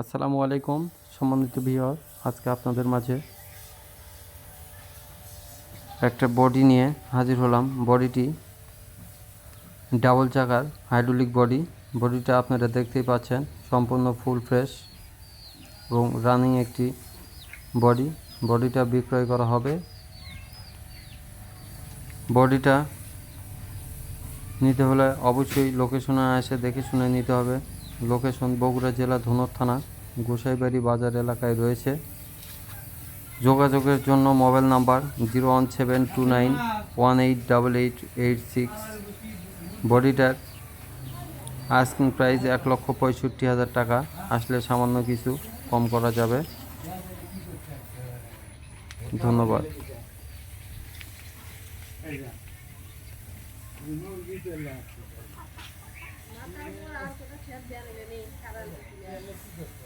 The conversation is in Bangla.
আসসালামু আলাইকুম, সম্মানিত ভিওর আজকে আপনাদের মাঝে একটা বডি নিয়ে হাজির হলাম। বডিটি ডাবল চাকার হাইড্রোলিক বডি বডিটা আপনারা দেখতেই পাচ্ছেন, সম্পূর্ণ ফুল ফ্রেশ এবং রানিং একটি বডি বডিটা বিক্রয় করা হবে। বডিটা নিতে হলে অবশ্যই লোকেশনে এসে দেখে শুনে নিতে হবে। লোকেশন বগুড়া জেলা ধনুর থানা, গোসাইবাড়ি বাজার এলাকায় রয়েছে। যোগাযোগের জন্য mobile number zero one seven two nine one eight double eight eight six. বডিটার asking price এক লক্ষ পঁয়ষট্টি হাজার টাকা। আসলে সামান্য কিছু কম করা যাবে। ধন্যবাদ। 家里面下班了。